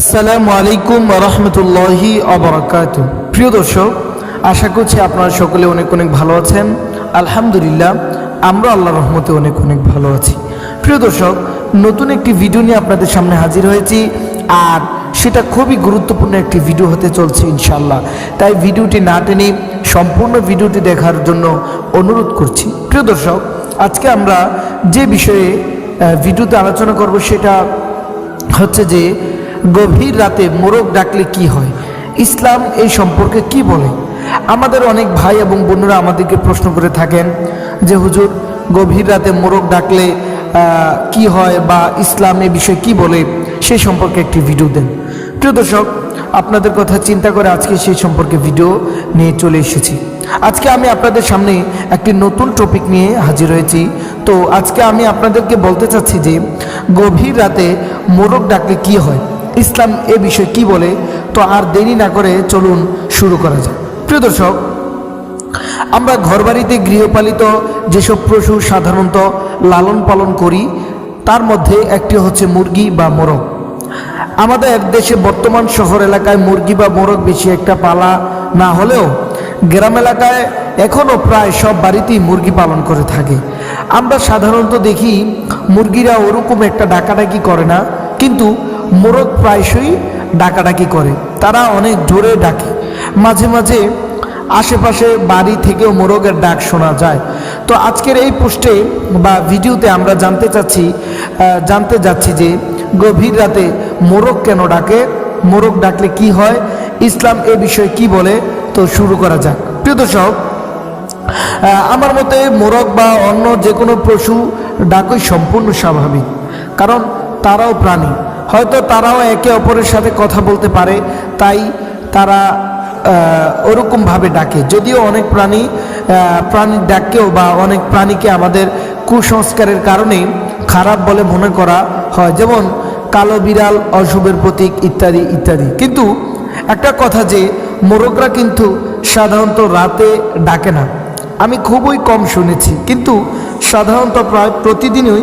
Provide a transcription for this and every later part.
আসসালামু আলাইকুম রহমতুল্লাহি অবরাকাত প্রিয় দর্শক, আশা করছি আপনারা সকলে অনেক অনেক ভালো আছেন। আলহামদুলিল্লাহ, আমরা আল্লাহ রহমতে অনেক অনেক ভালো আছি। প্রিয় দর্শক, নতুন একটি ভিডিও নিয়ে আপনাদের সামনে হাজির হয়েছি আর সেটা খুবই গুরুত্বপূর্ণ একটি ভিডিও হতে চলছে ইনশাল্লাহ তাই ভিডিওটি না টেনে সম্পূর্ণ ভিডিওটি দেখার জন্য অনুরোধ করছি। প্রিয় দর্শক, আজকে আমরা যে বিষয়ে ভিডিওতে আলোচনা করব সেটা হচ্ছে যে গভীর রাতে মোরগ ডাকলে কি হয়? ইসলাম এই সম্পর্কে কি বলে? আমাদের অনেক ভাই এবং বোনরা আমাদেরকে প্রশ্ন করে থাকেন যে, হুজুর, গভীর রাতে মোরগ ডাকলে কি হয় বা ইসলাম এ বিষয়ে কি বলে? সেই সম্পর্কে একটি ভিডিও দেন। প্রিয় দর্শক, আপনাদের কথা চিন্তা করে আজকে সেই সম্পর্কে ভিডিও নিয়ে চলে এসেছি। আজকে আমি আপনাদের সামনে একটি নতুন টপিক নিয়ে হাজির হয়েছি। তো আজকে আমি আপনাদেরকে বলতে চাচ্ছি যে, গভীর রাতে মোরগ ডাকলে কি হয়? ইসলাম এ বিষয়ে কি বলে, তো আর দেরি না করে চলুন শুরু করা যাক। প্রিয় দর্শক, আমরা ঘরবাড়িতে গৃহপালিত যেসব পশু সাধারণত লালন পালন করি, তার মধ্যে একটি হচ্ছে মুরগি বা মোরগ। আমাদের এক দেশে বর্তমান শহর এলাকায় মুরগি বা মোরগ বেশি একটা পালা না হলেও গ্রাম এলাকায় এখনও প্রায় সব বাড়িতেই মুরগি পালন করে থাকে। আমরা সাধারণত দেখি মুরগিরা ওরকম একটা ডাকাডাকি করে না, কিন্তু মোরগ প্রায়শই ডাকাডাকি করে। তারা অনেক জোরে ডাকে। মাঝে মাঝে আশেপাশে বাড়ি থেকেও মোরগের ডাক শোনা যায়। তো আজকের এই পোস্টে বা ভিডিওতে আমরা জানতে চাচ্ছি জানতে যাচ্ছি যে গভীর রাতে মোরগ কেন ডাকে, মোরগ ডাকলে কি হয়, ইসলাম এ বিষয়ে কি বলে, তো শুরু করা যাক। প্রিয় দর্শক আমার মতে মোরগ বা অন্য যে কোনো পশু ডাকই সম্পূর্ণ স্বাভাবিক, কারণ তারাও প্রাণী। হয়তো তারাও একে অপরের সাথে কথা বলতে পারে, তাই তারা ওরকমভাবে ডাকে। যদিও অনেক প্রাণী প্রাণীর ডাককেও বা অনেক প্রাণীকে আমাদের কুসংস্কারের কারণে খারাপ বলে মনে করা হয়, যেমন কালো বিড়াল, অশুভের প্রতীক ইত্যাদি ইত্যাদি। কিন্তু একটা কথা যে, মোরগরা কিন্তু সাধারণত রাতে ডাকে না। আমি খুবই কম শুনেছি, কিন্তু সাধারণত প্রায় প্রতিদিনই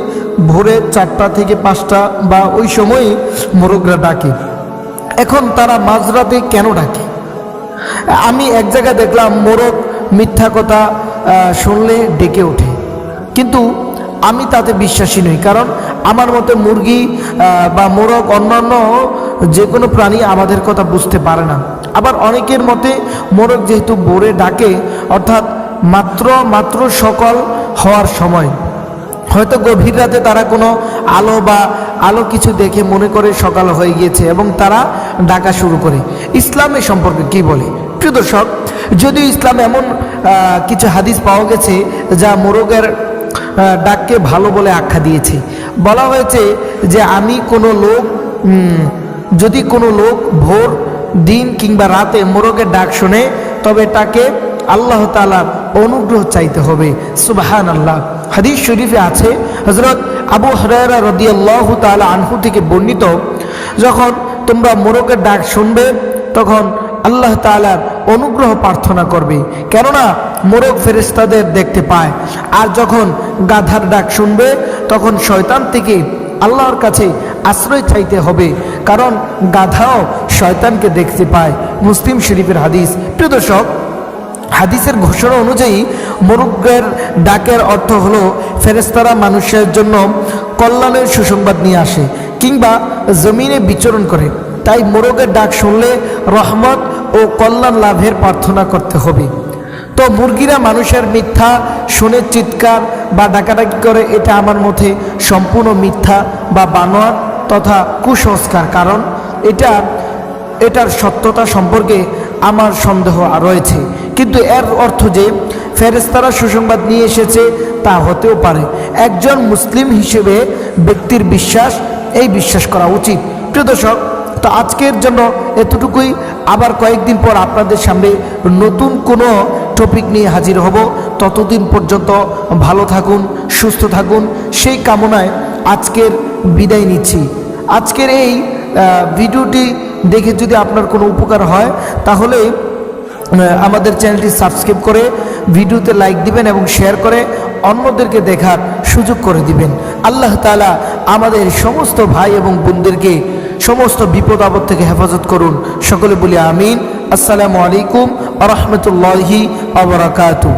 ভোরে চারটা থেকে পাঁচটা বা ওই সময়ই মোরগরা ডাকে। এখন তারা মাঝরাতে কেন ডাকে? আমি এক জায়গায় দেখলাম মোরগ মিথ্যা কথা শুনলে ডেকে ওঠে। কিন্তু আমি তাতে বিশ্বাসী নই, কারণ আমার মতে মুরগি বা মোরগ অন্যান্য যে কোনো প্রাণী আমাদের কথা বুঝতে পারে না। আবার অনেকের মতে মোরগ যেহেতু বোরে ডাকে, অর্থাৎ মাত্র মাত্র সকল হওয়ার সময়। হয়তো গভীর রাতে তারা কোনো আলো বা আলো কিছু দেখে মনে করে সকাল হয়ে গিয়েছে এবং তারা ডাকা শুরু করে। ইসলামের সম্পর্কে কি বলে? প্রিয় দর্শক, যদিও ইসলাম এমন কিছু হাদিস পাওয়া গেছে যা মোরগের ডাককে ভালো বলে আখ্যা দিয়েছে। বলা হয়েছে যে আমি কোনো লোক যদি কোনো লোক ভোর, দিন কিংবা রাতে মোরগের ডাক শোনে, তবে তাকে আল্লাহ তালার অনুগ্রহ চাইতে হবে। সুবাহান আল্লাহ হাদিস শরীফে আছে হজরত আবু হরারা রদি আল্লাহ তালা আনহু থেকে বর্ণিত, যখন তোমরা মোরগের ডাক শুনবে, তখন আল্লাহ তালার অনুগ্রহ প্রার্থনা করবে। কেননা, মোরগ ফেরেস্তাদের দেখতে পায়। আর যখন গাধার ডাক শুনবে, তখন শয়তান থেকে আল্লাহর কাছে আশ্রয় চাইতে হবে। কারণ গাধাও শয়তানকে দেখতে পায়। মুসলিম শরীফের হাদিস। প্রিয় দর্শক হাদিসের ঘোষণা অনুযায়ী মোরগের ডাকের অর্থ হলো ফেরেস্তারা মানুষের জন্য কল্যাণের সুসংবাদ নিয়ে আসে কিংবা জমিনে বিচরণ করে। তাই মোরগের ডাক শুনলে রহমত ও কল্যাণ লাভের প্রার্থনা করতে হবে। তো মুরগিরা মানুষের মিথ্যা শুনে চিৎকার বা ডাকাডাকি করে, এটা আমার মতে সম্পূর্ণ মিথ্যা বা বানোয়ার তথা কুসংস্কার। কারণ এটা, এটার সত্যতা সম্পর্কে আমার সন্দেহ রয়েছে। কিন্তু এর অর্থ যে ফেরেস্তারা সুসংবাদ নিয়ে এসেছে, তা হতেও পারে। একজন মুসলিম হিসেবে ব্যক্তির বিশ্বাস, এই বিশ্বাস করা উচিত। প্রিয় দর্শক, তো আজকের জন্য এতটুকুই। আবার কয়েকদিন পর আপনাদের সামনে নতুন কোনো টপিক নিয়ে হাজির হব। ততদিন পর্যন্ত ভালো থাকুন, সুস্থ থাকুন। সেই কামনায় আজকের বিদায় নিচ্ছি। আজকের এই ভিডিওটি দেখে যদি আপনার কোনো উপকার হয়, তাহলে আমাদের চ্যানেলটি সাবস্ক্রাইব করে ভিডিওতে লাইক দিবেন এবং শেয়ার করে অন্যদেরকে দেখার সুযোগ করে দিবেন। আল্লাহ তালা আমাদের সমস্ত ভাই এবং বোনদেরকে সমস্ত বিপদ আপদ থেকে হেফাজত করুন। সকলে বলি আমিন। আসসালামু আলাইকুম আ রহমতুল্লাহি আবরাকাতু